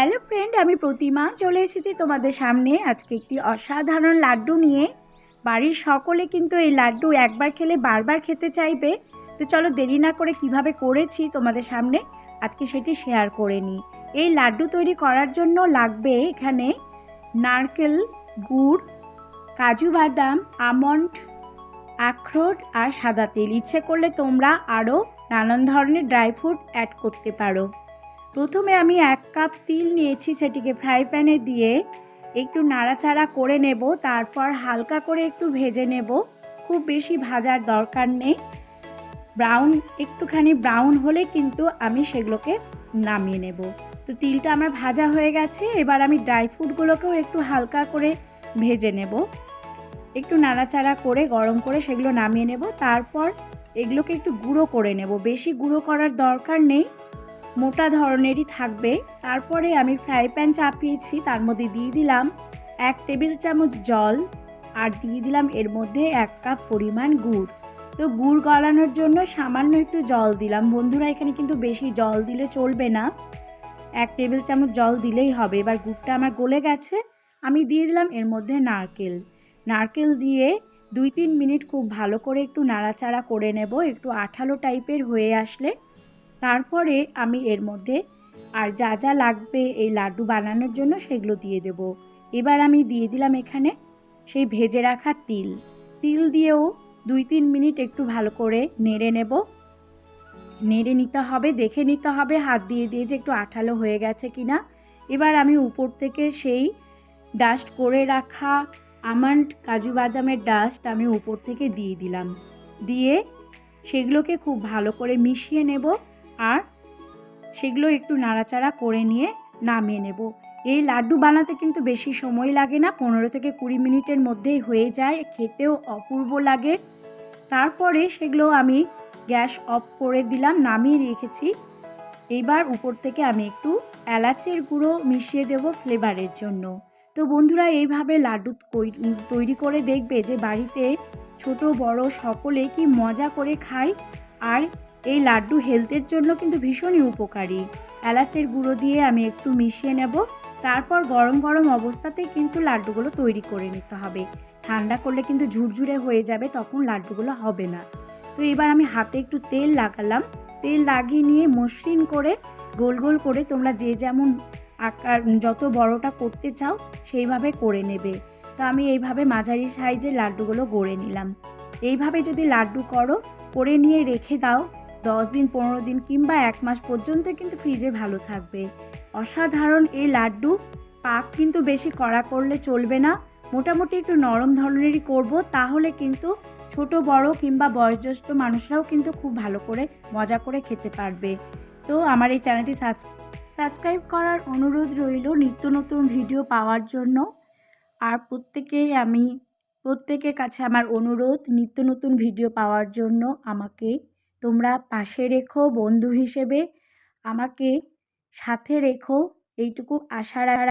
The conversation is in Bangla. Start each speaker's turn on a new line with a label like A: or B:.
A: হ্যালো ফ্রেন্ড আমি প্রতিমা চলে এসেছি তোমাদের সামনে। আজকে একটি অসাধারণ লাড্ডু নিয়ে। বাড়ির সকলে কিন্তু এই লাড্ডু একবার খেলে বারবার খেতে চাইবে। তো চলো দেরি না করে কীভাবে করেছি তোমাদের সামনে, আজকে সেটি শেয়ার করে নিই। এই লাড্ডু তৈরি করার জন্য লাগবে এখানে নারকেল, গুড়, কাজু বাদাম, আমন্ড, আখরোট আর সাদা তেল। ইচ্ছে করলে তোমরা আরও নানান ধরনের ড্রাই ফ্রুট অ্যাড করতে পারো। প্রথমে আমি এক কাপ তিল নিয়েছি সেটিকে ফ্রাই প্যানে দিয়ে একটু নাড়াচাড়া করে নেব, তারপর হালকা করে একটু ভেজে নেব। খুব বেশি ভাজার দরকার নেই। ব্রাউন, একটুখানি ব্রাউন হলে কিন্তু আমি সেগুলোকে নামিয়ে নেব। তো তিলটা আমার ভাজা হয়ে গেছে, এবার আমি ড্রাই ফ্রুটগুলোকেও একটু হালকা করে ভেজে নেব। একটু নাড়াচাড়া করে, গরম করে সেগুলো নামিয়ে নেব। তারপর এগুলোকে একটু গুঁড়ো করে নেব। বেশি গুঁড়ো করার দরকার নেই। মোটা ধরনেরই থাকবে। তারপরে আমি ফ্রাই প্যান চাপিয়েছি, তার মধ্যে দিয়ে দিলাম এক টেবিল চামচ জল আর দিয়ে দিলাম এর মধ্যে এক কাপ পরিমাণ গুড়। তো গুড় গলানোর জন্য সামান্য একটু জল দিলাম। বন্ধুরা, এখানে কিন্তু বেশি জল দিলে চলবে না। এক টেবিল চামচ জল দিলেই হবে। এবার গুড়টা আমার গলে গেছে। আমি দিয়ে দিলাম এর মধ্যে নারকেল। নারকেল দিয়ে দুই তিন মিনিট খুব ভালো করে একটু নাড়াচাড়া করে নেব। একটু আঠালো টাইপের হয়ে আসলে তারপরে আমি এর মধ্যে আর যা যা লাগবে এই লাড্ডু বানানোর জন্য সেগুলো দিয়ে দেব। এবার আমি দিয়ে দিলাম এখানে সেই ভেজে রাখা তিল। তিল দিয়েও দুই তিন মিনিট একটু ভালো করে নেড়ে নেব। নেড়ে নিতে হবে, দেখে নিতে হবে, হাত দিয়ে দিয়ে যে একটু আঠালো হয়ে গেছে কি না এবার আমি উপর থেকে সেই ডাস্ট করে রাখা আমন্ড কাজু বাদামের ডাস্ট আমি উপর থেকে দিয়ে দিলাম। দিয়ে সেগুলোকে খুব ভালো করে মিশিয়ে নেব। আর সেগুলো একটু নাড়াচাড়া করে নিয়ে নামিয়ে নেব। এই লাড্ডু বানাতে কিন্তু বেশি সময় লাগে না, পনেরো থেকে কুড়ি মিনিটের মধ্যেই হয়ে যায়, খেতেও অপূর্ব লাগে। তারপরে সেগুলো আমি গ্যাস অফ করে দিলাম, নামিয়ে রেখেছি। এইবার উপর থেকে আমি একটু এলাচের গুঁড়ো মিশিয়ে দেব ফ্লেভারের জন্য। তো বন্ধুরা, এইভাবে লাড্ডু তৈরি করে দেখবে যে বাড়িতে ছোট বড় সকলে কি মজা করে খায়। আর এই লাড্ডু হেলথের জন্য কিন্তু ভীষণই উপকারী। এলাচের গুঁড়ো দিয়ে আমি একটু মিশিয়ে নেব। তারপর গরম গরম অবস্থাতেই কিন্তু লাড্ডুগুলো তৈরি করে নিতে হবে। ঠান্ডা করলে কিন্তু ঝুরঝুরে হয়ে যাবে, তখন লাড্ডুগুলো হবে না। তো এবার আমি হাতে একটু তেল লাগালাম। তেল লাগিয়ে নিয়ে মসৃণ করে, গোল গোল করে তোমরা যে যেমন আকার, যত বড়টা করতে চাও, সেইভাবে করে নেবে। তো আমি এইভাবে মাঝারি সাইজের লাড্ডুগুলো গড়ে নিলাম। এইভাবে যদি লাড্ডু করো, করে নিয়ে রেখে দাও দশ দিন, পনেরো দিন কিংবা এক মাস পর্যন্ত কিন্তু ফ্রিজে ভালো থাকবে। অসাধারণ এই লাড্ডু। পাক কিন্তু বেশি কড়া করলে চলবে না। মোটামুটি একটু নরম ধরনেরই করব, তাহলে কিন্তু ছোট, বড় কিংবা বয়োজ্যেষ্ঠ মানুষরাও কিন্তু খুব ভালো করে, মজা করে খেতে পারবে। তো আমার এই চ্যানেলটি সাবস্ক্রাইব করার অনুরোধ রইল নিত্য নতুন ভিডিও পাওয়ার জন্য। আর প্রত্যেকেই আমি, প্রত্যেকের কাছে আমার অনুরোধ, নিত্য নতুন ভিডিও পাওয়ার জন্য আমাকে তোমরা পাশে রেখো বন্ধু হিসেবে। আমাকে সাথে রেখো। এইটুকু আশা